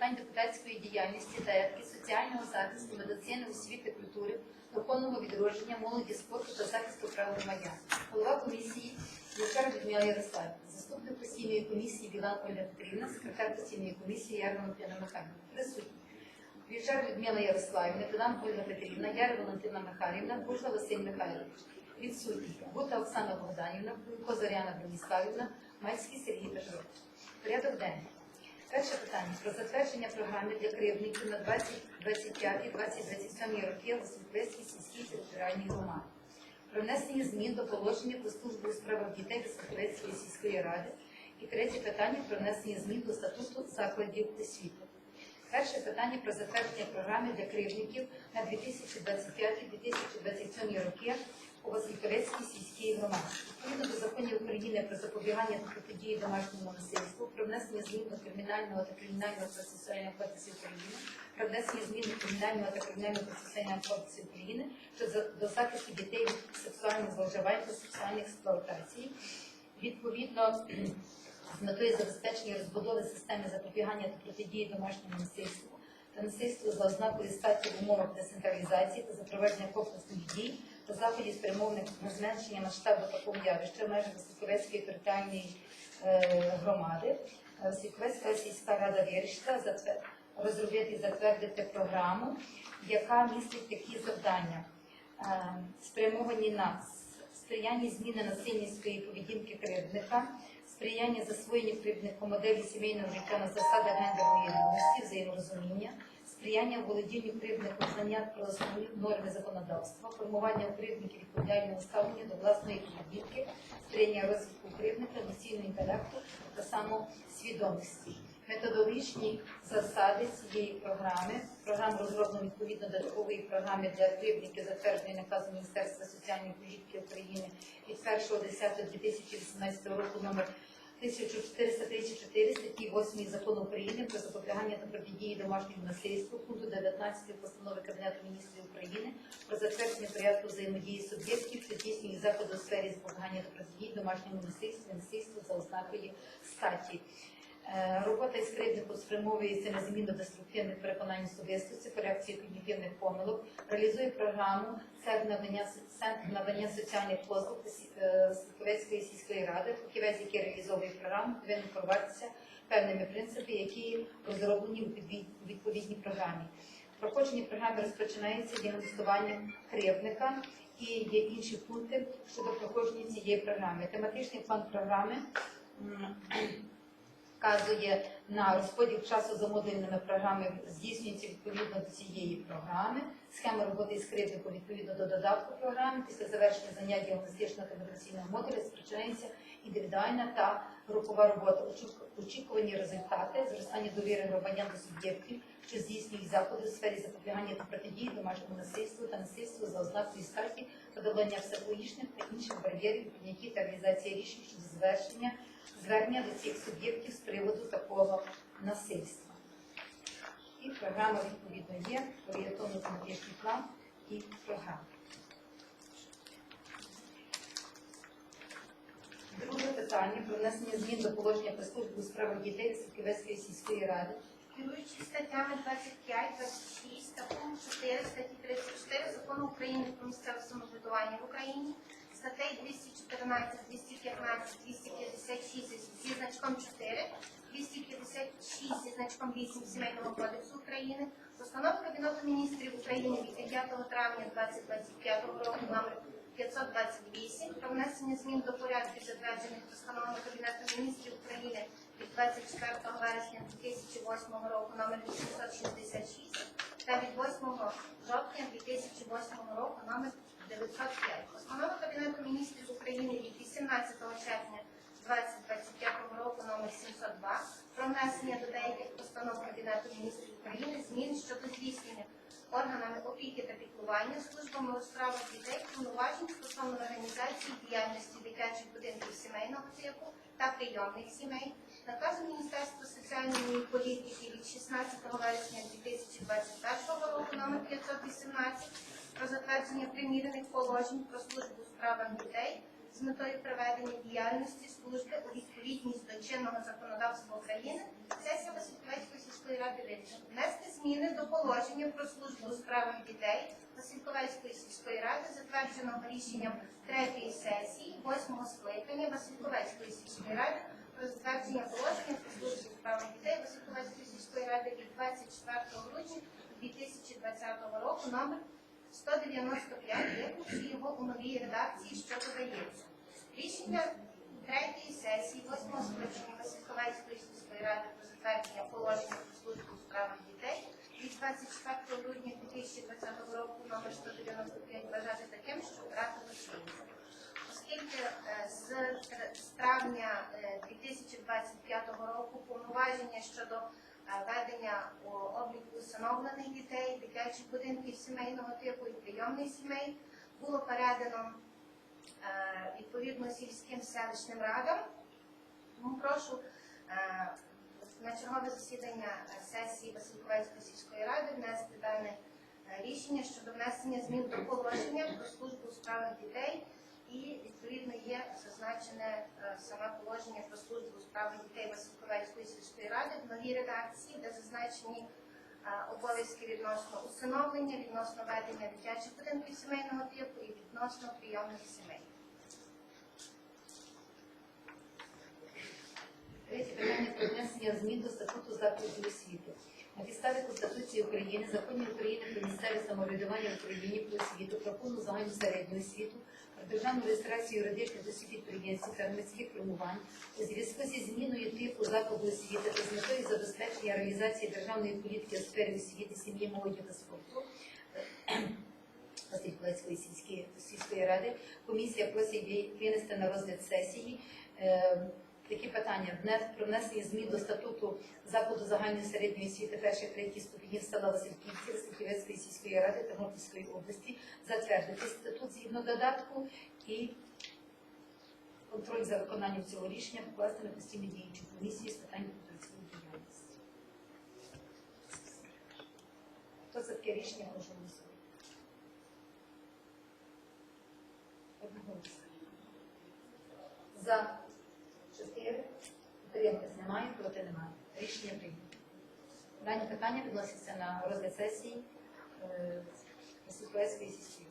питань депутатської діяльності та етики, соціального захисту, медицини, освіти, культури, духовного відродження, молоді, спорту та захисту прав громадян. Голова комісії Ячар Людмила Ярославівна, заступник постійної комісії Білан Ольга Петрівна, секретар постійної комісії Ярмана П'яна Михайлівна. Присутні. Вівчар Людмила Ярославівна, Педан Ольга Петрівна, Яра Валентина Михайлівна, Бужла Василь Михайлович. Відсутні. Гута Оксана Богданівна, Куйко Зоряна Броніславівна, Мальський Сергій Петрович. Порядок денний. Перше питання про затвердження програми для кривдників на 2025-2027 роки у Сільвецькій сільській територіальній громаді. Про внесення змін до положення про службу у справах дітей Сільвецької сільської ради. І третє питання про внесення змін до статуту закладів освіти. Перше питання про затвердження програми для кривдників на 2025-2027 роки у Васильківецькій сільській громаді. Відповідно до законів України про запобігання та протидії домашньому насильству, про внесення змін до кримінального та кримінального процесуального кодексу України, про внесення змін до кримінального та кримінального процесуального кодексу України щодо до захисту дітей від сексуальних зловживань та сексуальної експлуатації. Відповідно, з метою забезпечення розбудови системи запобігання та протидії домашньому насильству та насильству за ознакою статі в умовах децентралізації та запровадження комплексних дій заходів спрямованих на зменшення масштабу такого явища в межах Васильковецької територіальної е, громади. Васильковецька сільська рада вирішила розробити і затвердити програму, яка містить такі завдання, Е, спрямовані на сприяння зміни насильницької поведінки кривдника, сприяння засвоєнню кривдником моделі сімейного життя на засадах гендерної рівності, взаєморозуміння, сприяння володінню кривдником знання про основні норми законодавства, формування кривдників відповідального ставлення до власної поведінки, сприяння розвитку кривдника, емоційного інтелекту та самосвідомості. Методологічні засади цієї програми. Програма розроблена відповідно до такої програми для кривдників, затвердженої наказом Міністерства соціальної політики України від 1.10.2018 року номер 1434 статті 8 закону України про запобігання та протидії домашньому насильству, пункту 19 постанови Кабінету міністрів України про затвердження порядку взаємодії суб'єктів, що здійснюють заходи у сфері запобігання та протидії домашньому насильству, і насильству за ознакою статі. Е, Робота із кривдником спрямовується на зміну деструктивних переконань особистості, корекцію когнітивних помилок, реалізує програму Центр надання, Центр надання соціальних послуг Сільської сільської ради. Фахівець, який реалізовує програму, повинен керуватися певними принципами, які розроблені у відповідній програмі. Проходження програми розпочинається діагностуванням кривдника і є інші пункти щодо проходження цієї програми. Тематичний план програми. Вказує на розподіл часу за модульними програмами, здійснюється відповідно до цієї програми. Схема роботи із кривдником відповідно до додатку програми. Після завершення занять діагностичного та медицинного модуля розпочинається індивідуальна та групова робота. Очік- Очікувані результати, зростання довіри громадян до суб'єктів, що здійснюють заходи у сфері запобігання та протидії домашньому насильству та насильству за ознакою статі, подолання психологічних та інших бар'єрів у та реалізації рішень щодо завершення звернення до цих суб'єктів з приводу такого насильства. І програма відповідно є, орієнтовно тематичний план і програма. Друге питання про внесення змін до положення про службу у справах дітей Соківецької сільської ради. Керуючи статтями 25, 26 та пункт 4 статті 34 Закону України про місцеве самоврядування в Україні, статей 214, 215, 256 зі значком 4, 256 зі значком 8 Сімейного кодексу України, постанови Кабінету міністрів України від 9 травня 2025 року номер 528 про внесення змін до порядків затверджених постановами Кабінету міністрів України від 24 вересня 2008 року номер 866 та від 8 жовтня 2008 року номер 905. Постанова Кабінету міністрів України від 18 червня 2025 року номер 702 про внесення до деяких постанов Кабінету міністрів України змін щодо здійснення органами опіки та піклування службами у справах дітей повноважень стосовно організації діяльності дитячих будинків сімейного типу та прийомних сімей, наказу Міністерства соціальної політики від 16 вересня 2021 року номер 518 про затвердження примірених положень про службу у справах дітей з метою проведення діяльності служби у відповідність до чинного законодавства України сесія Васильківської сільської ради вирішила внести зміни до положення про службу у справах дітей Васильковецької сільської ради, затвердженого рішенням третьої сесії восьмого скликання Васильковецької сільської ради про затвердження положення про службу у справах дітей Васильковецької сільської ради від 24 грудня 2020 року номер 195, виключно його у новій редакції, що додається. Рішення третьої сесії восьмого скликання Васильковецької сільської ради про затвердження положення про службу у справах дітей від 24 грудня 2020 року номер 195 вважати таким, що втратило чинність. Оскільки е, з, з травня е, 2025 року повноваження щодо е, ведення о, обліку усиновлених дітей, дитячих будинків сімейного типу і прийомних сімей було передано е, відповідно сільським селищним радам. Тому прошу е, на чергове засідання сесії Васильковецької сільської ради внести дане е, рішення щодо внесення змін до положення про службу у справах дітей. І відповідно є зазначене е, саме положення про службу у справах дітей Васильковецької сільської ради в новій редакції, де зазначені е, обов'язки відносно усиновлення, відносно ведення дитячих будинків сімейного типу і відносно прийомних сімей. Третє питання про внесення змін до статуту закладів освіти. На підставі Конституції України, законів України про місцеве самоврядування в Україні про освіту, про повну загальну середню освіту, державну реєстрацію юридичних осіб підприємців та громадських формувань у зв'язку зі зміною типу закладу освіти та з метою забезпечення реалізації державної політики у сфері освіти, сім'ї, молоді та спорту. Васильківської сільської сільської ради комісія просить винести на розгляд сесії е, такі питання про внесення змін до статуту закладу загальної середньої освіти перших третіх ступенів села Васильківці Васильківської сільської ради Тернопільської області, затвердити статут згідно додатку і контроль за виконанням цього рішення покласти на постійну діючу комісію з питань контрольної діяльності. Хто за таке рішення може голосувати? Одноголосно. За. Утриматись немає, проти немає. Рішення прийнято. Дані питання відносяться на розгляд сесії е, Васильківської сільської